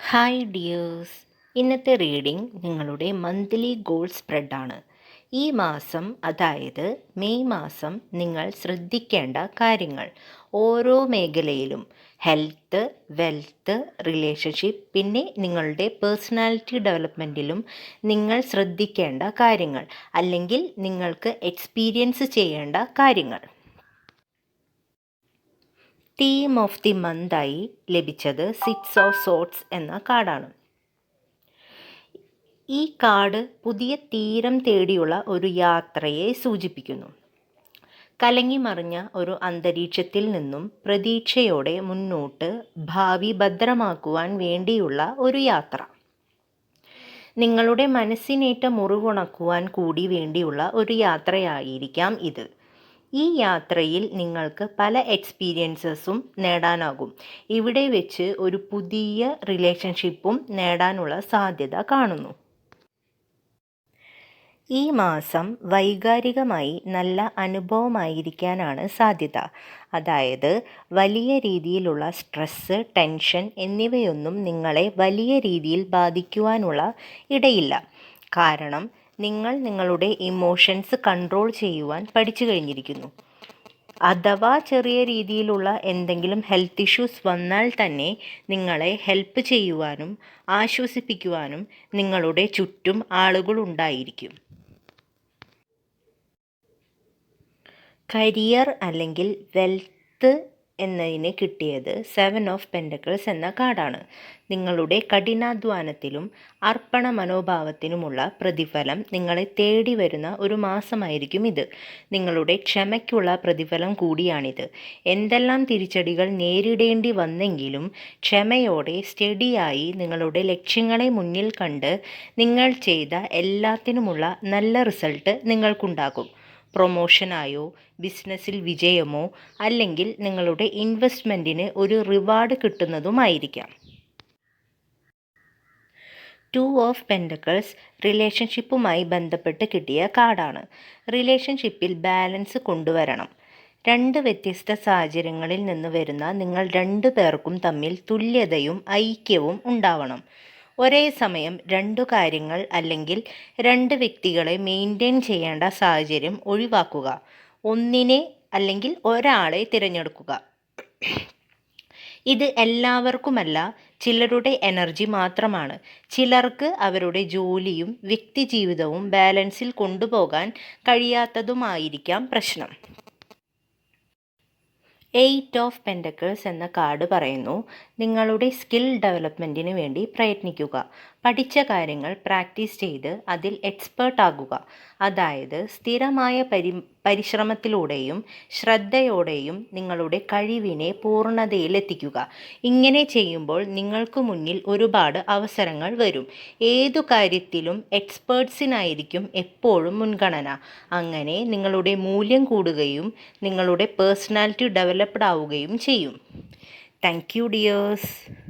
Hi dears ഇന്നത്തെ reading നിങ്ങളുടെ monthly goal സ്പ്രെഡാണ് ഈ മാസം അതായത് മെയ് മാസം നിങ്ങൾ ശ്രദ്ധിക്കേണ്ട കാര്യങ്ങൾ. ഓരോ മേഖലയിലും ഹെൽത്ത് വെൽത്ത് റിലേഷൻഷിപ്പ് പിന്നെ നിങ്ങളുടെ പേഴ്സണാലിറ്റി ഡെവലപ്മെന്റിലും നിങ്ങൾ ശ്രദ്ധിക്കേണ്ട കാര്യങ്ങൾ. അല്ലെങ്കിൽ നിങ്ങൾക്ക് എക്സ്പീരിയൻസ് ചെയ്യേണ്ട കാര്യങ്ങൾ. തീം ഓഫ് ദി മന്തായി ലഭിച്ചത് സിക്സ് ഓഫ് സോട്ട്സ് എന്ന കാർഡാണ്. ഈ കാർഡ് പുതിയ തീരം തേടിയുള്ള ഒരു യാത്രയെ സൂചിപ്പിക്കുന്നു. കലങ്ങിമറിഞ്ഞ ഒരു അന്തരീക്ഷത്തിൽ നിന്നും പ്രതീക്ഷയോടെ മുന്നോട്ട് ഭാവി ഭദ്രമാക്കുവാൻ വേണ്ടിയുള്ള ഒരു യാത്ര. നിങ്ങളുടെ മനസ്സിനേറ്റ മുറിവുണക്കുവാൻ കൂടി വേണ്ടിയുള്ള ഒരു യാത്രയായിരിക്കാം ഇത്. ഈ യാത്രയിൽ നിങ്ങൾക്ക് പല എക്സ്പീരിയൻസസും നേടാനാകും. ഇവിടെ വെച്ച് ഒരു പുതിയ റിലേഷൻഷിപ്പും നേടാനുള്ള സാധ്യത കാണുന്നു. ഈ മാസം വൈകാരികമായി നല്ല അനുഭവമായിരിക്കാനാണ് സാധ്യത. അതായത് വലിയ രീതിയിലുള്ള സ്ട്രെസ്സ് ടെൻഷൻ എന്നിവയൊന്നും നിങ്ങളെ വലിയ രീതിയിൽ ബാധിക്കുവാനുള്ള ഇടയില്ല. കാരണം നിങ്ങൾ നിങ്ങളുടെ ഇമോഷൻസ് കൺട്രോൾ ചെയ്യുവാൻ പഠിച്ചു കഴിഞ്ഞിരിക്കുന്നു. അഥവാ ചെറിയ രീതിയിലുള്ള എന്തെങ്കിലും ഹെൽത്ത് ഇഷ്യൂസ് വന്നാൽ തന്നെ നിങ്ങളെ ഹെൽപ്പ് ചെയ്യുവാനും ആശ്വസിപ്പിക്കുവാനും നിങ്ങളുടെ ചുറ്റും ആളുകൾ ഉണ്ടായിരിക്കും. കരിയർ അല്ലെങ്കിൽ വെൽത്ത് എന്നതിന് കിട്ടിയത് സെവൻ ഓഫ് പെൻഡക്കിൾസ് എന്ന കാർഡാണ്. നിങ്ങളുടെ കഠിനാധ്വാനത്തിലും അർപ്പണ മനോഭാവത്തിനുമുള്ള പ്രതിഫലം നിങ്ങളെ തേടി വരുന്ന ഒരു മാസമായിരിക്കും ഇത്. നിങ്ങളുടെ ക്ഷമയ്ക്കുള്ള പ്രതിഫലം കൂടിയാണിത്. എന്തെല്ലാം തിരിച്ചടികൾ നേരിടേണ്ടി വന്നെങ്കിലും ക്ഷമയോടെ സ്റ്റഡിയായി നിങ്ങളുടെ ലക്ഷ്യങ്ങളെ മുന്നിൽ കണ്ട് നിങ്ങൾ ചെയ്ത എല്ലാത്തിനുമുള്ള നല്ല റിസൾട്ട് നിങ്ങൾക്കുണ്ടാകും. പ്രൊമോഷനായോ ബിസിനസ്സിൽ വിജയമോ അല്ലെങ്കിൽ നിങ്ങളുടെ ഇൻവെസ്റ്റ്മെന്റിന് ഒരു റിവാർഡ് കിട്ടുന്നതുമായിരിക്കാം. ടു ഓഫ് പെൻഡക്കിൾസ് റിലേഷൻഷിപ്പുമായി ബന്ധപ്പെട്ട് കിട്ടിയ കാർഡാണ്. റിലേഷൻഷിപ്പിൽ ബാലൻസ് കൊണ്ടുവരണം. രണ്ട് വ്യത്യസ്ത സാഹചര്യങ്ങളിൽ നിന്ന് വരുന്ന നിങ്ങൾ രണ്ടു പേർക്കും തമ്മിൽ തുല്യതയും ഐക്യവും ഉണ്ടാവണം. ഒരേ സമയം രണ്ടു കാര്യങ്ങൾ അല്ലെങ്കിൽ രണ്ട് വ്യക്തികളെ മെയിന്റെയിൻ ചെയ്യേണ്ട സാഹചര്യം ഒഴിവാക്കുക. ഒന്നിനെ അല്ലെങ്കിൽ ഒരാളെ തിരഞ്ഞെടുക്കുക. ഇത് എല്ലാവർക്കുമല്ല ചിലരുടെ എനർജി മാത്രമാണ്. ചിലർക്ക് അവരുടെ ജോലിയും വ്യക്തിജീവിതവും ബാലൻസിൽ കൊണ്ടുപോകാൻ കഴിയാത്തതുമായിരിക്കാം പ്രശ്നം. എയ്റ്റ് ഓഫ് പെൻഡക്കിൾസ് എന്ന കാർഡ് പറയുന്നു. നിങ്ങളുടെ സ്കിൽ ഡെവലപ്മെന്റിന് വേണ്ടി പ്രയത്നിക്കുക. പഠിച്ച കാര്യങ്ങൾ പ്രാക്ടീസ് ചെയ്ത് അതിൽ എക്സ്പേർട്ട് ആകുക. അതായത് സ്ഥിരമായ പരി പരിശ്രമത്തിലൂടെയും ശ്രദ്ധയോടെയും നിങ്ങളുടെ കഴിവിനെ പൂർണതയിലെത്തിക്കുക. ഇങ്ങനെ ചെയ്യുമ്പോൾ നിങ്ങൾക്ക് മുന്നിൽ ഒരുപാട് അവസരങ്ങൾ വരും. ഏതു കാര്യത്തിലും എക്സ്പേർട്സിനായിരിക്കും എപ്പോഴും മുൻഗണന. അങ്ങനെ നിങ്ങളുടെ മൂല്യം കൂടുകയും നിങ്ങളുടെ പേഴ്സണാലിറ്റി ഡെവലപ്ഡ് ആവുകയും ചെയ്യും. Thank you dears.